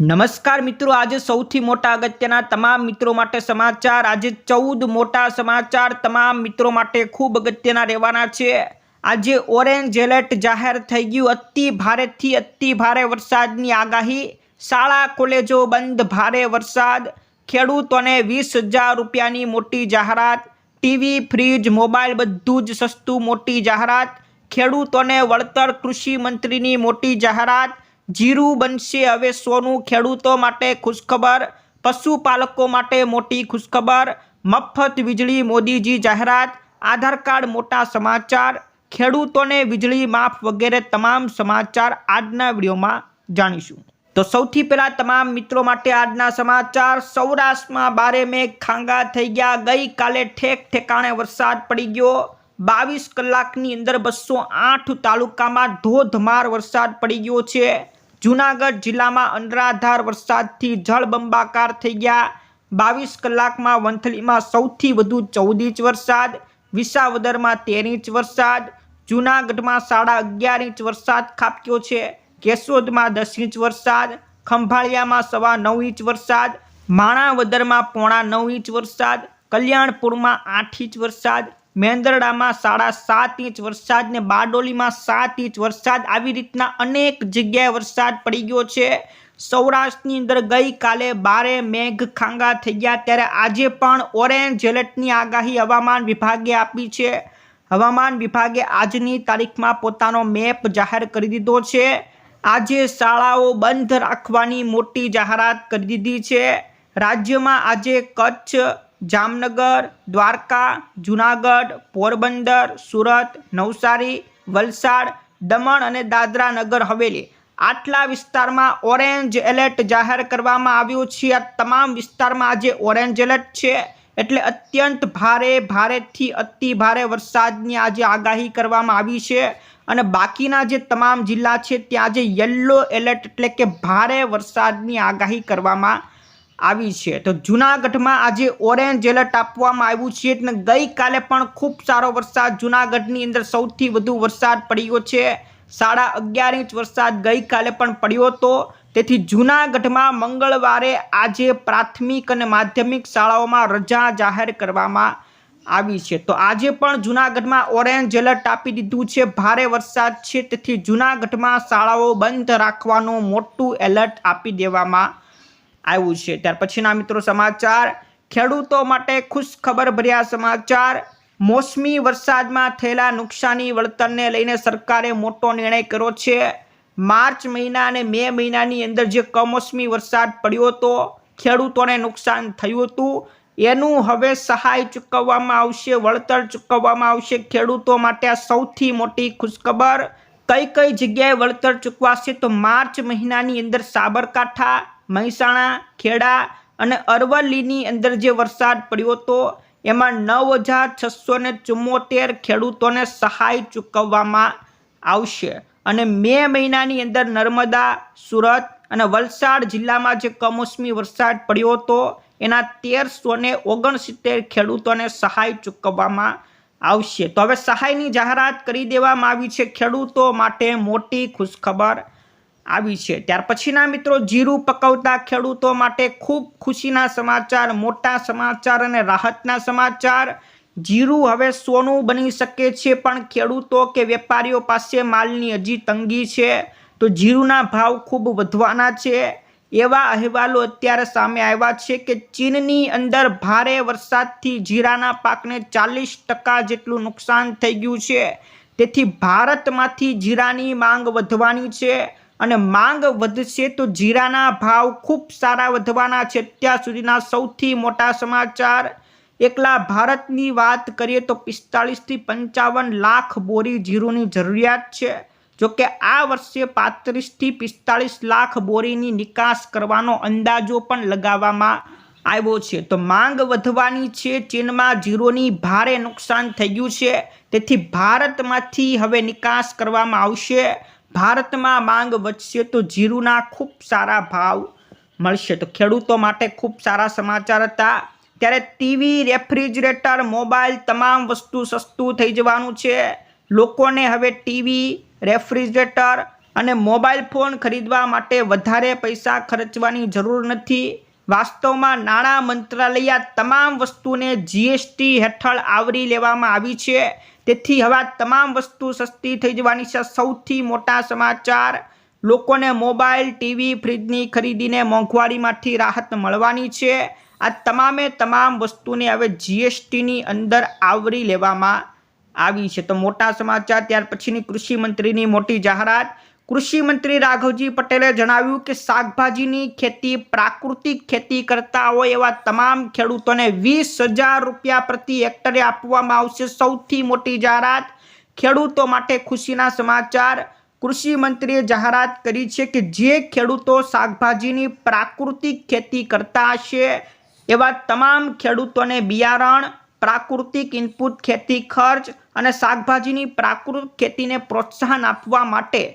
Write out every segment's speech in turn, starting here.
નમસ્કાર મિત્રો, આજે સૌથી મોટા અગત્યના તમામ મિત્રો માટે સમાચાર. આજે ચૌદ મોટા સમાચાર તમામ મિત્રો માટે ખૂબ અગત્યના રહેવાના છે. આજે ઓરેન્જ એલર્ટ જાહેર થઈ ગયું. અતિ ભારેથી અતિ ભારે વરસાદની આગાહી. શાળા, કોલેજો બંધ, ભારે વરસાદ. ખેડૂતોને વીસ હજાર રૂપિયાની મોટી જાહેરાત. ટીવી, ફ્રીજ, મોબાઈલ બધું જ સસ્તું મોટી જાહેરાત. ખેડૂતોને વળતર કૃષિ મંત્રીની મોટી જાહેરાત. જીરું બનશે. હવે સોનું ખેડૂતો માટે ખુશખબર, પશુપાલકો માટે મોટી ખુશખબર, મફત વીજળી, મોદીજી જાહેરાત, આધાર કાર્ડ મોટા સમાચાર, ખેડૂતોને વીજળી માફ વગેરે તમામ સમાચાર આજના વિડીયોમાં જાણીશું. તો સૌથી પહેલાં તમામ મિત્રો માટે આજના સમાચાર. સૌરાષ્ટ્રમાં બારે મેઘ ખાંગા થઈ ગયા. ગઈકાલે ઠેક ઠેકાણે વરસાદ પડી ગયો. બાવીસ કલાકની અંદર બસો આઠ તાલુકામાં ધોધમાર વરસાદ પડી ગયો છે. જૂનાગઢ જિલ્લામાં અનરાધાર વરસાદથી જળબંબાકાર થઈ ગયા. બાવીસ કલાકમાં વંથલીમાં સૌથી વધુ ચૌદ ઇંચ વરસાદ, વિસાવદરમાં તેર ઇંચ વરસાદ, જૂનાગઢમાં સાડા અગિયાર ઇંચ વરસાદ ખાબક્યો છે. કેશોદમાં દસ ઇંચ વરસાદ, ખંભાળિયામાં સવા નવ ઇંચ વરસાદ, માણાવદરમાં પોણા નવ ઇંચ વરસાદ, કલ્યાણપુરમાં આઠ ઇંચ વરસાદ મેંદરડામાં સાડા સાત ઇંચ વરસાદ ને બારડોલીમાં સાત ઇંચ વરસાદ આવી રીતના અનેક જગ્યાએ વરસાદ પડી ગયો છે. સૌરાષ્ટ્રની અંદર ગઈકાલે બારે મેઘ ખાંગા થઈ ગયા ત્યારે આજે પણ ઓરેન્જ એલર્ટની આગાહી હવામાન વિભાગે આપી છે. હવામાન વિભાગે આજની તારીખમાં પોતાનો મેપ જાહેર કરી દીધો છે. આજે શાળાઓ બંધ રાખવાની મોટી જાહેરાત કરી દીધી છે. રાજ્યમાં આજે કચ્છ જામનગર, દ્વારકા, જુનાગઢ, પોરબંદર, સુરત, નવસારી, વલસાડ, દમણ અને દાદરા નગર હવેલી. આટલા વિસ્તારમાં ઓરેન્જ એલર્ટ જાહેર કરવામાં આવ્યું છે. આ તમામ વિસ્તારમાં આજે ઓરેન્જ એલર્ટ છે. એટલે અત્યંત ભારે, ભારેથી અતિ ભારે વરસાદની આજે આગાહી કરવામાં આવી છે. અને બાકીના જે તમામ જિલ્લા છે, ત્યાં આજે યલો એલર્ટ એટલે કે ભારે વરસાદની આગાહી કરવામાં આવી છે. તો જૂનાગઢમાં આજે ઓરેન્જ એલર્ટ આપવામાં આવ્યું છે અને ગઈકાલે પણ ખૂબ સારો વરસાદ જૂનાગઢની અંદર સૌથી વધુ વરસાદ પડ્યો છે. સાડા અગિયાર ઇંચ વરસાદ ગઈકાલે પણ પડ્યો હતો. તેથી જૂનાગઢમાં મંગળવારે આજે પ્રાથમિક અને માધ્યમિક શાળાઓમાં રજા જાહેર કરવામાં આવી છે. તો આજે પણ જૂનાગઢમાં ઓરેન્જ એલર્ટ આપી દીધું છે. ભારે વરસાદ છે. તેથી જૂનાગઢમાં શાળાઓ બંધ રાખવાનું મોટું એલર્ટ આપી દેવામાં આવ્યું છે. ત્યાર પછીના મિત્રો સમાચાર. ખેડૂતો માટે ખુશ ખબર ભર્યા સમાચાર. મોસમી વરસાદમાં થયેલા નુકસાની વળતરને લઈને સરકારે મોટો નિર્ણય કર્યો છે. માર્ચ મહિના અને મે મહિનાની અંદર જે કમોસમી વરસાદ પડ્યો હતો, ખેડૂતોને નુકસાન થયું હતું. એનું હવે સહાય ચૂકવવામાં આવશે, વળતર ચૂકવવામાં આવશે. ખેડૂતો માટે આ સૌથી મોટી ખુશખબર. કઈ કઈ જગ્યાએ વળતર ચૂકવાશે તો માર્ચ મહિનાની અંદર સાબરકાંઠા મહેસાણા, ખેડા અને અરવલ્લીની અંદર જે વરસાદ પડ્યો હતો, એમાં નવ હજાર છસો ને ચુમ્મોતેર ખેડૂતોને સહાય ચૂકવવામાં આવશે. અને મે મહિનાની અંદર નર્મદા, સુરત અને વલસાડ જિલ્લામાં જે કમોસમી વરસાદ પડ્યો હતો, એના તેરસો ને ઓગણસિત્તેર ખેડૂતોને સહાય ચૂકવવામાં આવશે. તો હવે સહાયની જાહેરાત કરી દેવામાં આવી છે ખેડૂતો માટે મોટી ખુશખબર. આવી છે. ત્યાર પછીના મિત્રો, જીરું પકવતા ખેડૂતો માટે ખૂબ ખુશીના સમાચાર, મોટા સમાચાર અને રાહતના સમાચાર. જીરું હવે સોનું બની શકે છે, પણ ખેડૂતો કે વેપારીઓ પાસે માલની હજી તંગી છે. તો જીરુના ભાવ ખૂબ વધવાના છે. એવા અહેવાલો અત્યારે સામે આવ્યા છે કે ચીનની અંદર ભારે વરસાદથી જીરાના પાકને ચાલીસ ટકા જેટલું નુકસાન થઈ ગયું છે. તેથી ભારતમાંથી જીરાની માંગ વધવાની છે. અને માંગ વધશે તો જીરાના ભાવ ખૂબ સારા વધવાના છે. અત્યાર સુધીના સૌથી મોટા સમાચાર, એકલા ભારતની વાત કરીએ તો પિસ્તાળીસથી પંચાવન લાખ બોરી જીરુની જરૂરિયાત છે. જોકે આ વર્ષે પાંત્રીસથી પિસ્તાળીસ લાખ બોરીની નિકાસ કરવાનો અંદાજો પણ લગાવવામાં આવ્યો છે. તો માંગ વધવાની છે, ચીનમાં જીરોની ભારે નુકસાન થઈ ગયું છે. તેથી ભારતમાંથી હવે નિકાસ કરવામાં આવશે. ભારતમાં માંગ વધશે તો જીરુના ખૂબ સારા ભાવ મળશે. તો ખેડૂતો માટે ખૂબ સારા સમાચાર હતા. ત્યારે ટીવી, રેફ્રિજરેટર, મોબાઈલ તમામ વસ્તુ સસ્તું થઈ જવાનું છે. લોકોને હવે ટીવી, રેફ્રિજરેટર અને મોબાઈલ ફોન ખરીદવા માટે વધારે પૈસા ખર્ચવાની જરૂર નથી. વાસ્તવમાં નાણાં મંત્રાલય તમામ વસ્તુને જીએસટી હેઠળ આવરી લેવામાં આવી છે. તેથી હવે તમામ વસ્તુ સસ્તી થઈ જવાની છે. સૌથી મોટા સમાચાર, લોકોને મોબાઈલ, ટીવી, ફ્રીજની ખરીદીને મોંઘવારીમાંથી રાહત મળવાની છે. આ તમામે તમામ વસ્તુને હવે જીએસટીની અંદર આવરી લેવામાં આવી છે. તો મોટા સમાચાર, ત્યાર પછીની કૃષિ મંત્રીની મોટી જાહેરાત. કૃષિ મંત્રી રાઘવજી પટેલે જણાવ્યું કે શાકભાજીની ખેતી પ્રાકૃતિક ખેતી કરતા હોય એવા તમામ ખેડૂતોને વીસ હજાર રૂપિયા પ્રતિ હેક્ટરે આપવામાં આવશે સૌથી મોટી જાહેરાત. ખેડૂતો માટે ખુશીના સમાચાર. કૃષિ મંત્રીએ જાહેરાત કરી છે કે જે ખેડૂતો શાકભાજીની પ્રાકૃતિક ખેતી કરતા હશે એવા તમામ ખેડૂતોને બિયારણ, પ્રાકૃતિક ઇનપુટ ખેતી ખર્ચ અને શાકભાજીની પ્રાકૃતિક ખેતીને પ્રોત્સાહન આપવા માટે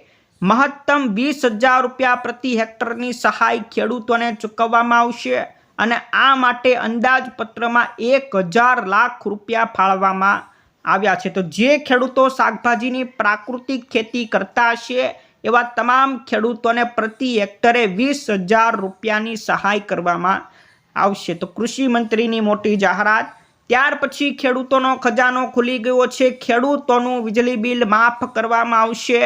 મહત્તમ વીસ હજાર રૂપિયા પ્રતિ હેક્ટરની સહાય ખેડૂતોને ચૂકવવામાં આવશે અને આ માટે અંદાજપત્રમાં એક હજાર લાખ રૂપિયા ફાળવવામાં આવ્યા છે. તો જે ખેડૂતો શાકભાજીની પ્રાકૃતિક ખેતી કરતા હશે, એવા તમામ ખેડૂતોને પ્રતિ હેક્ટરે વીસ હજાર રૂપિયાની સહાય કરવામાં આવશે. તો કૃષિ મંત્રીની મોટી જાહેરાત. ત્યાર પછી ખેડૂતોનો ખજાનો ખુલી ગયો છે. ખેડૂતોનું વીજળી બિલ માફ કરવામાં આવશે.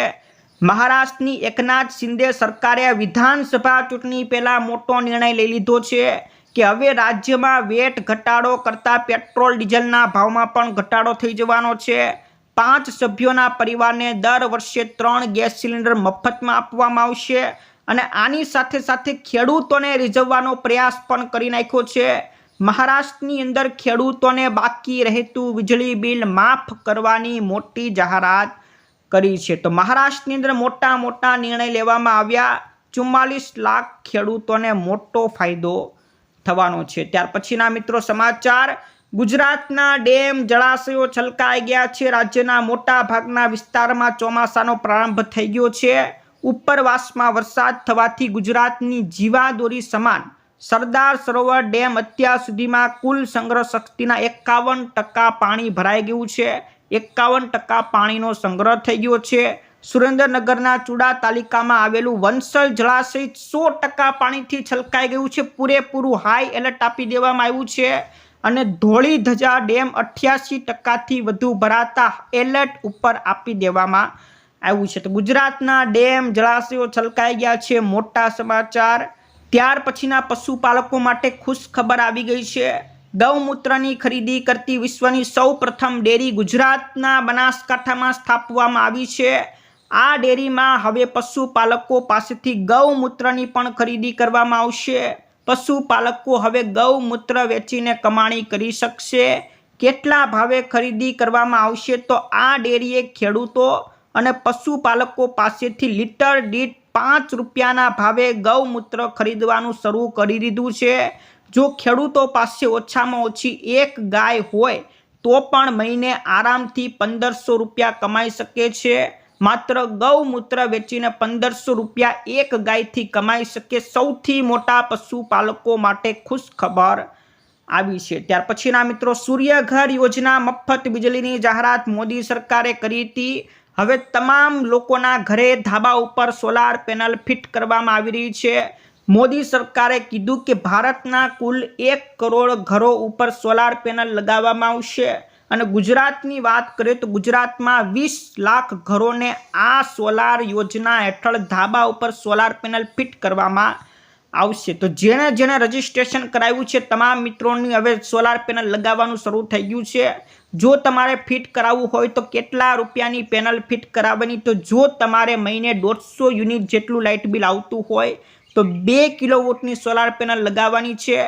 મહારાષ્ટ્રની એકનાથ શિંદે સરકારે વિધાનસભા ચૂંટણી પહેલાં મોટો નિર્ણય લઈ લીધો છે કે હવે રાજ્યમાં વેટ ઘટાડો કરતાં પેટ્રોલ ડીઝલના ભાવમાં પણ ઘટાડો થઈ જવાનો છે. પાંચ સભ્યોના પરિવારને દર વર્ષે ત્રણ ગેસ સિલિન્ડર મફતમાં આપવામાં આવશે અને આની સાથે સાથે ખેડૂતોને રીઝવવાનો પ્રયાસ પણ કરી નાખ્યો છે. મહારાષ્ટ્રની અંદર ખેડૂતોને બાકી રહેતું વીજળી બિલ માફ કરવાની મોટી જાહેરાત કરી છે. તો મહારાષ્ટ્રની અંદર મોટા મોટા નિર્ણય લેવામાં આવ્યા. ચુમ્માલીસ લાખ ખેડૂતોને મોટો ફાયદો થવાનો છે. ત્યાર પછીના મિત્રો સમાચાર. ગુજરાતના ડેમ જળાશયો છલકાઈ ગયા છે. રાજ્યના મોટા ભાગના વિસ્તારમાં ચોમાસાનો પ્રારંભ થઈ ગયો છે. ઉપરવાસમાં વરસાદ થવાથી ગુજરાતની જીવાદોરી સમાન. સરદાર સરોવર ડેમ અત્યાર સુધીમાં કુલ સંગ્રહ શક્તિના એકાવન ટકા પાણી ભરાઈ ગયું છે. એકાવન ટકા પાણીનો સંગ્રહ થઈ ગયો છે. સુરેન્દ્રનગરના ચુડા તાલુકામાં આવેલું વંસલ જળાશય સો ટકા પાણીથી છલકાઈ ગયું છે. પૂરેપૂરું હાઈ એલર્ટ આપી દેવામાં આવ્યું છે અને ધોળી ધજા ડેમ અઠ્યાસી ટકાથી વધુ ભરાતા એલર્ટ ઉપર આપી દેવામાં આવ્યું છે. તો ગુજરાતના ડેમ જળાશયો છલકાઈ ગયા છે. મોટા સમાચાર. ત્યાર પછીના પશુપાલકો માટે ખુશ ખબર આવી ગઈ છે. ગૌમૂત્રની ખરીદી કરતી વિશ્વની સૌ પ્રથમ ડેરી ગુજરાતના બનાસકાંઠામાં સ્થાપવામાં આવી છે. આ ડેરીમાં હવે પશુપાલકો પાસેથી ગૌમૂત્રની પણ ખરીદી કરવામાં આવશે. પશુપાલકો હવે ગૌમૂત્ર વેચીને કમાણી કરી શકશે. કેટલા ભાવે ખરીદી કરવામાં આવશે તો આ ડેરીએ ખેડૂતો અને પશુપાલકો પાસેથી લીટર દીઠ પાંચ રૂપિયાના ભાવે ગૌમૂત્ર ખરીદવાનું શરૂ કરી દીધું છે. જો ખેડૂતો પાસે ઓછામાં ઓછી એક ગાય હોય, તો પણ મહિને આરામથી પંદરસો રૂપિયા કમાઈ શકે છે. માત્ર ગૌમૂત્ર વેચીને પંદરસો રૂપિયા એક ગાયથી કમાઈ શકે સૌથી મોટા પશુપાલકો માટે ખુશ ખબર આવી છે. ત્યાર પછીના મિત્રો, સૂર્યઘર યોજના મફત વીજળીની જાહેરાત મોદી સરકારે કરી હતી. હવે તમામ લોકોના ઘરે ધાબા ઉપર સોલાર પેનલ ફિટ કરવામાં આવી રહી છે. મોદી સરકારે કીધું કે ભારતના કુલ એક કરોડ ઘરો ઉપર સોલાર પેનલ લગાવવામાં આવશે. અને ગુજરાતની વાત કરીએ તો ગુજરાતમાં વીસ લાખ ઘરોને આ સોલાર યોજના હેઠળ ધાબા ઉપર સોલાર પેનલ ફિટ કરવામાં આવશે. તો જેણે જેણે રજીસ્ટ્રેશન કરાવ્યું છે, તમામ મિત્રોની હવે સોલાર પેનલ લગાવવાનું શરૂ થઈ ગયું છે. જો તમારે ફિટ કરાવવું હોય તો કેટલા રૂપિયાની પેનલ ફિટ કરાવવાની? તો જો તમારે મહિને દોઢસો યુનિટ જેટલું લાઇટ બિલ આવતું હોય તો બે કિલોવોટની સોલાર પેનલ લગાવવાની છે.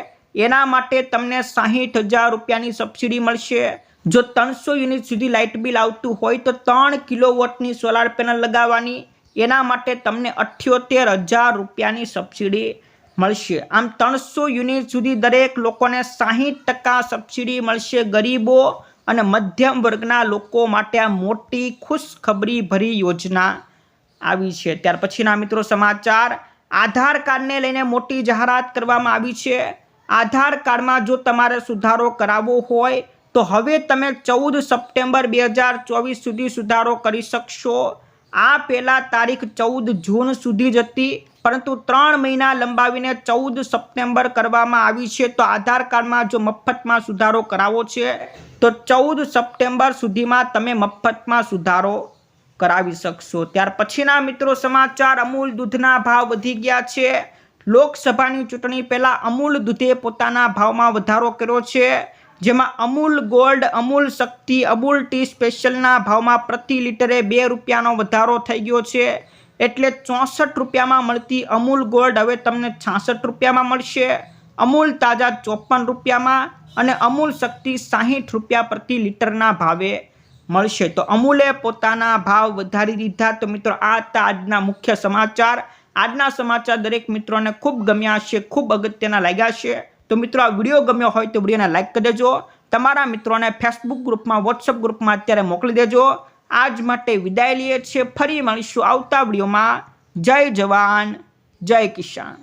એના માટે તમને સાહીઠ હજાર રૂપિયાની સબસિડી મળશે. જો ત્રણસો યુનિટ સુધી લાઇટ બિલ આવતું હોય તો ત્રણ કિલોવોટની સોલાર પેનલ લગાવવાની. એના માટે તમને અઠ્યોતેર હજાર રૂપિયાની સબસિડી મળશે. આમ ત્રણસો યુનિટ સુધી દરેક લોકોને સાહીઠ ટકા સબસિડી મળશે ગરીબો અને મધ્યમ વર્ગના લોકો માટે આ મોટી ખુશખબરી ભરી યોજના આવી છે. ત્યાર પછીના મિત્રો સમાચાર. આધાર કાર્ડને લઈને મોટી જાહેરાત કરવામાં આવી છે. આધાર કાર્ડમાં જો તમારે સુધારો કરાવવો હોય, તો હવે તમે ચૌદ સપ્ટેમ્બર બે હજાર ચોવીસ સુધી સુધારો કરી શકશો. આ પહેલાં તારીખ ચૌદ જૂન સુધી જ હતી, પરંતુ ત્રણ મહિના લંબાવીને ચૌદ સપ્ટેમ્બર કરવામાં આવી છે. તો આધાર કાર્ડમાં જો મફતમાં સુધારો કરાવો છે, તો ચૌદ સપ્ટેમ્બર સુધીમાં તમે મફતમાં સુધારો કરાવી શકશો. ત્યાર પછીના મિત્રો સમાચાર, અમૂલ દૂધના ભાવ વધી ગયા છે. લોકસભાની ચૂંટણી પહેલાં અમૂલ દૂધે પોતાના ભાવમાં વધારો કર્યો છે. જેમાં અમૂલ ગોલ્ડ, અમૂલ શક્તિ અમૂલ ટી સ્પેશિયલના ભાવમાં પ્રતિ લીટરે બે રૂપિયાનો વધારો થઈ ગયો છે. એટલે ચોસઠ રૂપિયામાં મળતી અમૂલ ગોલ્ડ હવે તમને છાસઠ રૂપિયામાં મળશે. અમૂલ તાજા ચોપન રૂપિયામાં અને અમૂલ શક્તિ સાહીઠ રૂપિયા પ્રતિ લીટરના ભાવે. મળશે. તો અમૂલે પોતાના ભાવ વધારી દીધા. તો મિત્રો, આ હતા આજના મુખ્ય સમાચાર. આજના સમાચાર દરેક મિત્રોને ખૂબ ગમ્યા હશે, ખૂબ અગત્યના લાગ્યા છે તો મિત્રો, આ વીડિયો ગમ્યો હોય તો વિડીયોને લાઈક કરી દેજો. તમારા મિત્રોને ફેસબુક ગ્રુપમાં વોટ્સઅપ ગ્રુપમાં અત્યારે મોકલી દેજો. આજ માટે વિદાય લઈએ છીએ. ફરી મળીશું આવતા વિડીયોમાં. જય જવાન, જય કિસાન.